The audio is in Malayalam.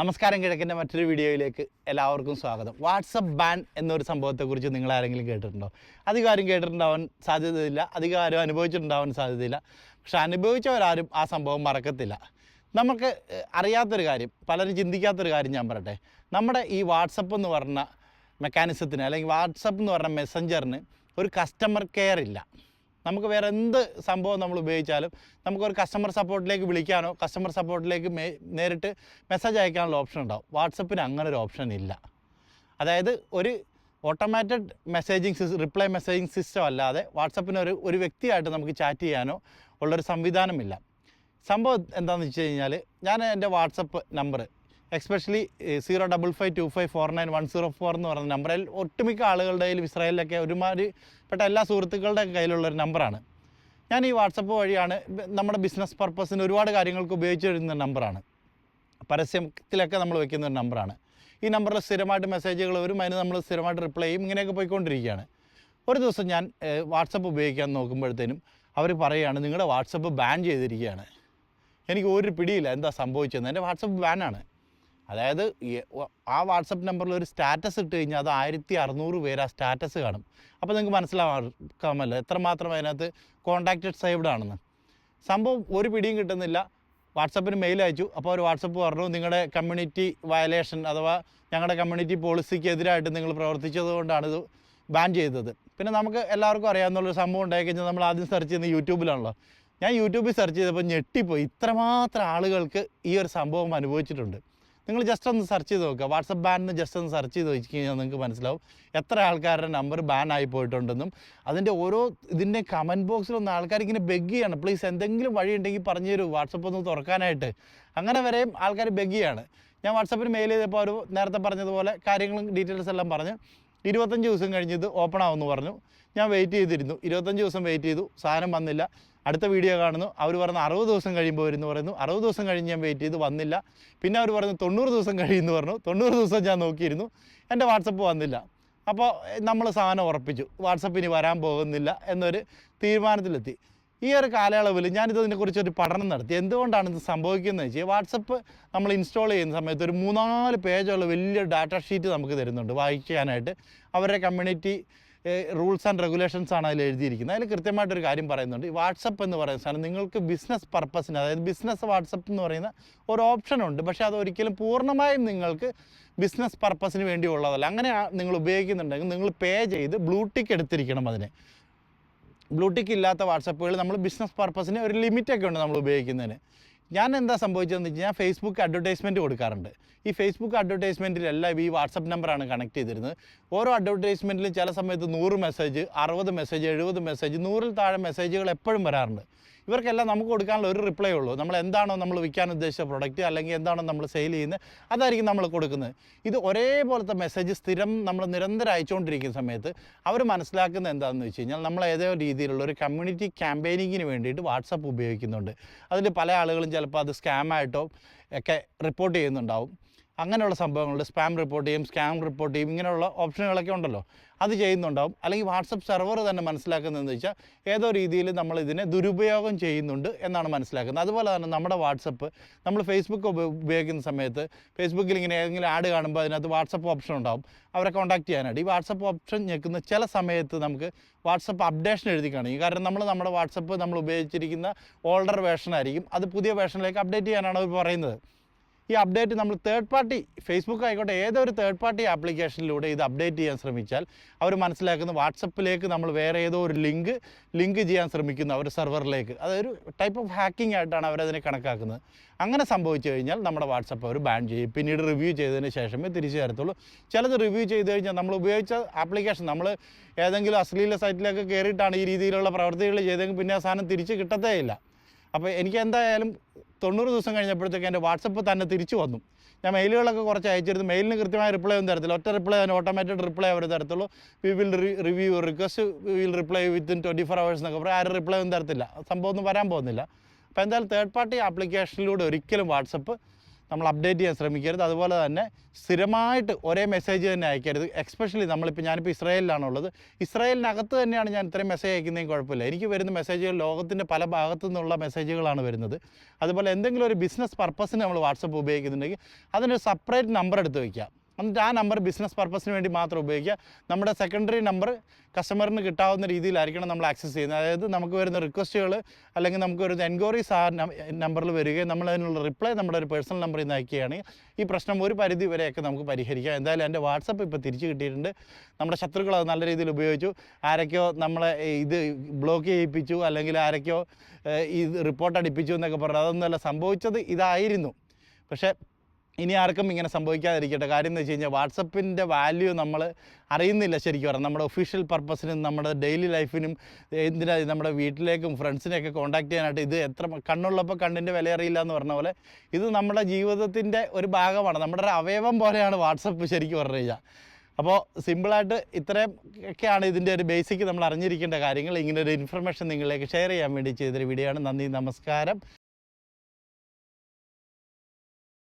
നമസ്കാരം കിഴക്കിന്റെ മറ്റൊരു വീഡിയോയിലേക്ക് എല്ലാവർക്കും സ്വാഗതം. വാട്സപ്പ് ബാൻ എന്നൊരു സംഭവത്തെക്കുറിച്ച് നിങ്ങൾ ആരെങ്കിലും കേട്ടിട്ടുണ്ടോ? അധികം ആരും കേട്ടിട്ടുണ്ടാവാൻ സാധ്യതയില്ല. അധികം ആരും അനുഭവിച്ചിട്ടുണ്ടാവാൻ സാധ്യതയില്ല. പക്ഷെ അനുഭവിച്ചവരാരും ആ സംഭവം മറക്കത്തില്ല. നമുക്ക് അറിയാത്തൊരു കാര്യം പലരും ചിന്തിക്കാത്തൊരു കാര്യം ഞാൻ പറയട്ടെ. നമ്മുടെ ഈ വാട്സപ്പ് എന്ന് പറഞ്ഞ മെക്കാനിസത്തിന് അല്ലെങ്കിൽ വാട്സപ്പ് എന്ന് പറഞ്ഞ മെസ്സഞ്ചറിന് ഒരു കസ്റ്റമർ കെയർ ഇല്ല. നമുക്ക് വേറെ എന്ത് സംഭവം നമ്മൾ ഉപയോഗിച്ചാലും നമുക്കൊരു കസ്റ്റമർ സപ്പോർട്ടിലേക്ക് വിളിക്കാനോ കസ്റ്റമർ സപ്പോർട്ടിലേക്ക് നേരിട്ട് മെസ്സേജ് അയക്കാനുള്ള ഓപ്ഷൻ ഉണ്ടാവും. വാട്സപ്പിന് അങ്ങനെ ഒരു ഓപ്ഷൻ ഇല്ല. അതായത് ഒരു automated messaging system reply messaging system അല്ലാതെ വാട്സപ്പിന് ഒരു ഒരു വ്യക്തിയായിട്ട് നമുക്ക് ചാറ്റ് ചെയ്യാനോ ഉള്ളൊരു സംവിധാനമില്ല സംഭവം എന്താണെന്ന് വെച്ച് കഴിഞ്ഞാൽ ഞാൻ എന്റെ WhatsApp number especially zero double five two five four nine one zero four എന്ന് പറയുന്ന നമ്പറിൽ ഒട്ടുമിക്ക ആളുകളുടെ കയ്യിലും ഇസ്രായേലിലൊക്കെ ഒരുമാതിരിപ്പെട്ട എല്ലാ സുഹൃത്തുക്കളുടെ കയ്യിലുള്ള ഒരു നമ്പറാണ്. ഞാൻ ഈ വാട്സപ്പ് വഴിയാണ് നമ്മുടെ ബിസിനസ് പർപ്പസിന് ഒരുപാട് കാര്യങ്ങൾക്ക് ഉപയോഗിച്ച് വരുന്ന നമ്പറാണ്. പരസ്യത്തിലൊക്കെ നമ്മൾ വെക്കുന്ന ഒരു നമ്പറാണ്. ഈ നമ്പറിൽ സ്ഥിരമായിട്ട് മെസ്സേജുകൾ വരും അതിന് നമ്മൾ സ്ഥിരമായിട്ട് റിപ്ലൈ ചെയ്യും ഇങ്ങനെയൊക്കെ പോയിക്കൊണ്ടിരിക്കുകയാണ്. ഒരു ദിവസം ഞാൻ വാട്സപ്പ് ഉപയോഗിക്കാൻ നോക്കുമ്പോഴത്തേനും അവർ പറയുകയാണ് നിങ്ങളുടെ വാട്സപ്പ് ബാൻ ചെയ്തിരിക്കുകയാണ്. എനിക്ക് ഒരു പിടിയില്ല എന്താ സംഭവിച്ചതെന്ന്. എന്റെ വാട്സപ്പ് ബാനാണ് അതായത് ആ വാട്സപ്പ് നമ്പറിൽ ഒരു സ്റ്റാറ്റസ് ഇട്ട് കഴിഞ്ഞാൽ അത് ആയിരത്തി അറുന്നൂറ് പേര് ആ സ്റ്റാറ്റസ് കാണും. അപ്പോൾ നിങ്ങൾക്ക് മനസ്സിലാക്കാമല്ലോ എത്രമാത്രം അതിനകത്ത് കോൺടാക്റ്റഡ് സേവ്ഡ് ആണെന്ന്. സംഭവം ഒരു പിടിയും കിട്ടുന്നില്ല. വാട്സപ്പിന് മെയിൽ അയച്ചു. അപ്പോൾ അവർ വാട്സപ്പ് പറഞ്ഞു നിങ്ങളുടെ കമ്മ്യൂണിറ്റി വയലേഷൻ അഥവാ ഞങ്ങളുടെ കമ്മ്യൂണിറ്റി പോളിസിക്ക് എതിരായിട്ട് നിങ്ങൾ പ്രവർത്തിച്ചത് കൊണ്ടാണ് ഇത് ബാൻ ചെയ്തത്. പിന്നെ നമുക്ക് എല്ലാവർക്കും അറിയാവുന്നുള്ളൊരു സംഭവം ഉണ്ടായി കഴിഞ്ഞാൽ നമ്മൾ ആദ്യം സെർച്ച് ചെയ്യുന്നത് യൂട്യൂബിലാണല്ലോ. ഞാൻ യൂട്യൂബിൽ സെർച്ച് ചെയ്തപ്പോൾ ഞെട്ടിപ്പോയി. ഇത്രമാത്രം ആളുകൾക്ക് ഈ ഒരു സംഭവം അനുഭവിച്ചിട്ടുണ്ട്. നിങ്ങൾ ജസ്റ്റ് ഒന്ന് സെർച്ച് ചെയ്ത് നോക്കുക. വാട്സപ്പ് ബാൻ എന്ന് ജസ്റ്റ് ഒന്ന് സെർച്ച് ചെയ്ത് നോക്കി കഴിഞ്ഞാൽ നിങ്ങൾക്ക് മനസ്സിലാവും എത്ര ആൾക്കാരുടെ നമ്പർ ബാൻ ആയി പോയിട്ടുണ്ടെന്നും അതിന്റെ ഓരോ ഇതിന്റെ കമന്റ് ബോക്സിലൊന്ന് ആൾക്കാർ ഇങ്ങനെ ബെഗ് ചെയ്യാണ്. പ്ലീസ് എന്തെങ്കിലും വഴി ഉണ്ടെങ്കിൽ പറഞ്ഞു തരൂ. വാട്സപ്പ് ഒന്ന് തുറക്കാനായിട്ട്. അങ്ങനെ വരെയും ആൾക്കാർ ബെഗ് ചെയ്യാണ്. ഞാൻ വാട്സപ്പിന് മെയിൽ ചെയ്തപ്പോൾ ഒരു നേരത്തെ പറഞ്ഞതുപോലെ കാര്യങ്ങളും ഡീറ്റെയിൽസ് എല്ലാം പറഞ്ഞ് ഇരുപത്തഞ്ച് ദിവസം കഴിഞ്ഞ് ഇത് ഓപ്പൺ ആവുമെന്ന് പറഞ്ഞു. ഞാൻ വെയിറ്റ് ചെയ്തിരുന്നു. ഇരുപത്തഞ്ച് ദിവസം വെയിറ്റ് ചെയ്തു. സാധനം വന്നില്ല. അടുത്ത വീഡിയോ കാണുന്നു. അവർ പറഞ്ഞു അറുപത് ദിവസം കഴിയുമ്പോൾ വരുന്നു പറയുന്നു. അറുപത് ദിവസം കഴിഞ്ഞ് ഞാൻ വെയിറ്റ് ചെയ്ത് വന്നില്ല. പിന്നെ അവർ പറഞ്ഞു തൊണ്ണൂറ് ദിവസം കഴിയുമെന്ന് പറഞ്ഞു. തൊണ്ണൂറ് ദിവസം ഞാൻ നോക്കിയിരുന്നു. എന്റെ വാട്സപ്പ് വന്നില്ല. അപ്പോൾ നമ്മൾ സാധനം ഉറപ്പിച്ചു. വാട്സപ്പ് ഇനി വരാൻ പോകുന്നില്ല എന്നൊരു തീരുമാനത്തിലെത്തി. ഈ ഒരു കാലയളവിൽ ഞാനിതിനെക്കുറിച്ച് ഒരു പഠനം നടത്തി. എന്തുകൊണ്ടാണ് ഇത് സംഭവിക്കുന്നത് വെച്ചാൽ വാട്സപ്പ് നമ്മൾ ഇൻസ്റ്റാൾ ചെയ്യുന്ന സമയത്ത് ഒരു മൂന്നാൽ പേജുള്ള വലിയ ഡാറ്റ ഷീറ്റ് നമുക്ക് തരുന്നുണ്ട് വായിക്കാനായിട്ട്. അവരുടെ കമ്മ്യൂണിറ്റി റൂൾസ് ആൻഡ് റെഗുലേഷൻസ് ആണ് അതിൽ എഴുതിയിരിക്കുന്നത്. അതിൽ കൃത്യമായിട്ടൊരു കാര്യം പറയുന്നുണ്ട്. ഈ വാട്സപ്പ് എന്ന് പറയുന്ന സാധനം നിങ്ങൾക്ക് ബിസിനസ് പർപ്പസിന് അതായത് ബിസിനസ് വാട്സപ്പ് എന്ന് പറയുന്ന ഒരു ഓപ്ഷൻ ഉണ്ട്. പക്ഷേ അത് ഒരിക്കലും പൂർണമായും നിങ്ങൾക്ക് ബിസിനസ് പർപ്പസിന് വേണ്ടി ഉള്ളതല്ല അങ്ങനെ നിങ്ങൾ ഉപയോഗിക്കുന്നുണ്ടെങ്കിൽ നിങ്ങൾ പേ ചെയ്ത് ബ്ലൂ ടിക്ക് എടുത്തിരിക്കണം അതിനെ. ബ്ലൂ ടിക്ക് ഇല്ലാത്ത വാട്സപ്പുകൾ നമ്മൾ ബിസിനസ് പർപ്പസിന് ഒരു ലിമിറ്റൊക്കെ ഉണ്ട് നമ്മൾ ഉപയോഗിക്കുന്നതിന്. ഞാൻ എന്താ സംഭവിച്ചതെന്ന് വെച്ച് കഴിഞ്ഞാൽ ഫേസ്ബുക്ക് അഡ്വർടൈസ്മെന്റ് കൊടുക്കാറുണ്ട്. ഈ ഫേസ്ബുക്ക് അഡ്വർടൈസ്മെന്റിലെല്ലാം ഈ വാട്സപ്പ് നമ്പറാണ് കണക്ട് ചെയ്തിരുന്നത്. ഓരോ അഡ്വർടൈസ്മെന്റിലും ചില സമയത്ത് നൂറ് മെസ്സേജ് അറുപത് മെസ്സേജ് എഴുപത് മെസ്സേജ് നൂറിൽ താഴെ മെസ്സേജുകൾ എപ്പോഴും വരാറുണ്ട്. ഇവർക്കെല്ലാം നമുക്ക് കൊടുക്കാനുള്ള ഒരു റിപ്ലൈ ഉള്ളൂ. നമ്മൾ എന്താണോ നമ്മൾ വിൽക്കാൻ ഉദ്ദേശിച്ച പ്രൊഡക്റ്റ് അല്ലെങ്കിൽ എന്താണോ നമ്മൾ സെയിൽ ചെയ്യുന്നത് അതായിരിക്കും നമ്മൾ കൊടുക്കുന്നത്. ഇത് ഒരേപോലത്തെ മെസ്സേജ് സ്ഥിരം നമ്മൾ നിരന്തരം അയച്ചുകൊണ്ടിരിക്കുന്ന സമയത്ത് അവർ മനസ്സിലാക്കുന്നത് എന്താണെന്ന് വെച്ച് കഴിഞ്ഞാൽ നമ്മൾ ഏതോ രീതിയിലുള്ള ഒരു കമ്മ്യൂണിറ്റി ക്യാമ്പയിനിങ്ങിന് വേണ്ടിയിട്ട് വാട്സപ്പ് ഉപയോഗിക്കുന്നുണ്ട്. അതിൽ പല ആളുകളും ചിലപ്പോൾ അത് സ്കാമായിട്ടോ ഒക്കെ റിപ്പോർട്ട് ചെയ്യുന്നുണ്ടാവും. അങ്ങനെയുള്ള സംഭവങ്ങളുണ്ട്. സ്പാം റിപ്പോർട്ട് ചെയ്യും സ്കാം റിപ്പോർട്ട് ചെയ്യും ഇങ്ങനെയുള്ള ഓപ്ഷനുകളൊക്കെ ഉണ്ടല്ലോ. അത് ചെയ്യുന്നുണ്ടാവും. അല്ലെങ്കിൽ വാട്സപ്പ് സെർവർ തന്നെ മനസ്സിലാക്കുന്നതെന്ന് വെച്ചാൽ ഏതോ രീതിയിൽ നമ്മൾ ഇതിനെ ദുരുപയോഗം ചെയ്യുന്നുണ്ട് എന്നാണ് മനസ്സിലാക്കുന്നത്. അതുപോലെ തന്നെ നമ്മുടെ വാട്സപ്പ് നമ്മൾ ഫേസ്ബുക്ക് ഉപയോഗിക്കുന്ന സമയത്ത് ഫേസ്ബുക്കിൽ ഇങ്ങനെ ഏതെങ്കിലും ആഡ് കാണുമ്പോൾ അതിനകത്ത് വാട്സപ്പ് ഓപ്ഷൻ ഉണ്ടാവും. അവരെ കോൺടാക്ട് ചെയ്യാനായിട്ട്. ഈ വാട്സപ്പ് ഓപ്ഷൻ ഞെക്കുന്ന ചില സമയത്ത് നമുക്ക് വാട്സപ്പ് അപ്ഡേഷൻ എഴുതി കാണിക്കും. കാരണം നമ്മൾ നമ്മുടെ വാട്സപ്പ് നമ്മൾ ഉപയോഗിച്ചിരിക്കുന്ന ഓൾഡർ വേർഷനായിരിക്കും അത് പുതിയ വേർഷനിലേക്ക് അപ്ഡേറ്റ് ചെയ്യാനാണ് അവർ പറയുന്നത്. ഈ അപ്ഡേറ്റ് നമ്മൾ തേർഡ് പാർട്ടി ഫേസ്ബുക്ക് ആയിക്കോട്ടെ ഏതൊരു തേർഡ് പാർട്ടി ആപ്ലിക്കേഷനിലൂടെ ഇത് അപ്ഡേറ്റ് ചെയ്യാൻ ശ്രമിച്ചാൽ അവർ മനസ്സിലാക്കുന്ന വാട്സപ്പിലേക്ക് നമ്മൾ വേറെ ഏതോ ഒരു ലിങ്ക് ലിങ്ക് ചെയ്യാൻ ശ്രമിക്കുന്നു അവർ സെർവറിലേക്ക്. അതൊരു ടൈപ്പ് ഓഫ് ഹാക്കിംഗ് ആയിട്ടാണ് അവരതിനെ കണക്കാക്കുന്നത്. അങ്ങനെ സംഭവിച്ചു കഴിഞ്ഞാൽ നമ്മുടെ വാട്സപ്പ് അവർ ബാൻ ചെയ്യും. പിന്നീട് റിവ്യൂ ചെയ്തതിന് ശേഷമേ തിരിച്ചു തരത്തുള്ളൂ ചിലത് റിവ്യൂ ചെയ്ത് കഴിഞ്ഞാൽ നമ്മൾ ഉപയോഗിച്ച ആപ്ലിക്കേഷൻ നമ്മൾ ഏതെങ്കിലും അശ്ലീല സൈറ്റിലേക്ക് കയറിയിട്ടാണ് ഈ രീതിയിലുള്ള പ്രവൃത്തികൾ ചെയ്തെങ്കിൽ പിന്നെ ആ സാധനം തിരിച്ച് കിട്ടത്തേ ഇല്ല അപ്പോൾ എനിക്ക് എന്തായാലും തൊണ്ണൂറ് ദിവസം കഴിഞ്ഞപ്പോഴത്തേക്ക് എന്റെ വാട്സപ്പ് തന്നെ തിരിച്ചു വന്നു. ഞാൻ മെയിലുകളൊക്കെ കുറച്ച് അയച്ചിരുന്നു. മെയിലിന് കൃത്യമായ റിപ്ലൈ ഒന്നും തരത്തില്ല. ഒറ്റ റിപ്ലൈ തന്നെ ഓട്ടോമാറ്റിക് റിപ്ലൈ അവർ തരത്തുള്ളൂ. We will review request will reply within twenty four hours എന്നൊക്കെ പറയും ആരും റിപ്ലൈ ഒന്നും തരത്തില്ല. സംഭവം ഒന്നും വരാൻ പോകുന്നില്ല. അപ്പോൾ എന്തായാലും തേർഡ് പാർട്ടി ആപ്ലിക്കേഷനിലൂടെ ഒരിക്കലും വാട്സപ്പ് നമ്മൾ അപ്ഡേറ്റ് ചെയ്യാൻ ശ്രമിക്കരുത്. അതുപോലെ തന്നെ സ്ഥിരമായിട്ട് ഒരേ മെസ്സേജ് തന്നെ അയക്കരുത്. എക്സ്പെഷ്യലി നമ്മളിപ്പോൾ ഞാനിപ്പോൾ ഇസ്രായേലിലാണുള്ളത്. ഇസ്രായേലിനകത്ത് തന്നെയാണ് ഞാൻ ഇത്രയും മെസ്സേജ് അയക്കുന്നതെങ്കിൽ കുഴപ്പമില്ല. എനിക്ക് വരുന്ന മെസ്സേജുകൾ ലോകത്തിന്റെ പല ഭാഗത്തു നിന്നുള്ള മെസ്സേജുകളാണ് വരുന്നത്. അതുപോലെ എന്തെങ്കിലും ഒരു ബിസിനസ് പർപ്പസിന് നമ്മൾ വാട്സപ്പ് ഉപയോഗിക്കുന്നുണ്ടെങ്കിൽ അതിനൊരു സെപ്പറേറ്റ് നമ്പർ എടുത്ത് വയ്ക്കുക എന്നിട്ട് ആ നമ്പർ ബിസിനസ് പർപ്പസിന് വേണ്ടി മാത്രം ഉപയോഗിക്കുക. നമ്മുടെ സെക്കൻഡറി നമ്പർ കസ്റ്റമറിന് കിട്ടാവുന്ന രീതിയിലായിരിക്കണം നമ്മൾ ആക്സസ് ചെയ്യുന്നത്. അതായത് നമുക്ക് വരുന്ന റിക്വസ്റ്റുകൾ അല്ലെങ്കിൽ നമുക്ക് വരുന്ന എൻക്വയറീസ് ആ നമ്പറിൽ വരികയും നമ്മൾ അതിനുള്ള റിപ്ലൈ നമ്മുടെ ഒരു പേഴ്സണൽ നമ്പറിൽ നിന്ന് അയക്കുകയാണെങ്കിൽ ഈ പ്രശ്നം ഒരു പരിധി വരെയൊക്കെ നമുക്ക് പരിഹരിക്കാം. എന്തായാലും എന്റെ വാട്സപ്പ് ഇപ്പോൾ തിരിച്ചു കിട്ടിയിട്ടുണ്ട്. നമ്മുടെ ശത്രുക്കൾ അത് നല്ല രീതിയിൽ ഉപയോഗിച്ചു. ആരൊക്കെയോ നമ്മളെ ഇത് ബ്ലോക്ക് ചെയ്യിപ്പിച്ചു അല്ലെങ്കിൽ ആരൊക്കെയോ ഇത് റിപ്പോർട്ട് അടിപ്പിച്ചു എന്നൊക്കെ പറഞ്ഞു. അതൊന്നുമല്ല സംഭവിച്ചത് ഇതായിരുന്നു. പക്ഷേ ഇനി ആർക്കും ഇങ്ങനെ സംഭവിക്കാതിരിക്കട്ടെ. കാര്യം എന്ന് വെച്ച് കഴിഞ്ഞാൽ വാട്സപ്പിന്റെ വാല്യൂ നമ്മൾ അറിയുന്നില്ല ശരിക്കും പറഞ്ഞാൽ. നമ്മുടെ ഒഫീഷ്യൽ പർപ്പസിനും നമ്മുടെ ഡെയിലി ലൈഫിനും എന്തിനാ നമ്മുടെ വീട്ടിലേക്കും ഫ്രണ്ട്സിനെയൊക്കെ കോൺടാക്ട് ചെയ്യാനായിട്ട് ഇത് എത്ര കണ്ണുള്ളപ്പോൾ കണ്ണിന്റെ വില അറിയില്ല എന്ന് പറഞ്ഞ പോലെ ഇത് നമ്മുടെ ജീവിതത്തിന്റെ ഒരു ഭാഗമാണ്. നമ്മുടെ ഒരു അവയവം പോലെയാണ് വാട്സപ്പ് ശരിക്കും പറഞ്ഞു കഴിഞ്ഞാൽ. അപ്പോൾ സിമ്പിളായിട്ട് ഇത്രയും ഒക്കെയാണ് ഇതിന്റെ ഒരു ബേസിക് നമ്മൾ അറിഞ്ഞിരിക്കേണ്ട കാര്യങ്ങൾ. ഇങ്ങനെ ഒരു ഇൻഫർമേഷൻ നിങ്ങളിലേക്ക് ഷെയർ ചെയ്യാൻ വേണ്ടി ചെയ്തൊരു വീഡിയോ ആണ്. നന്ദി നമസ്കാരം.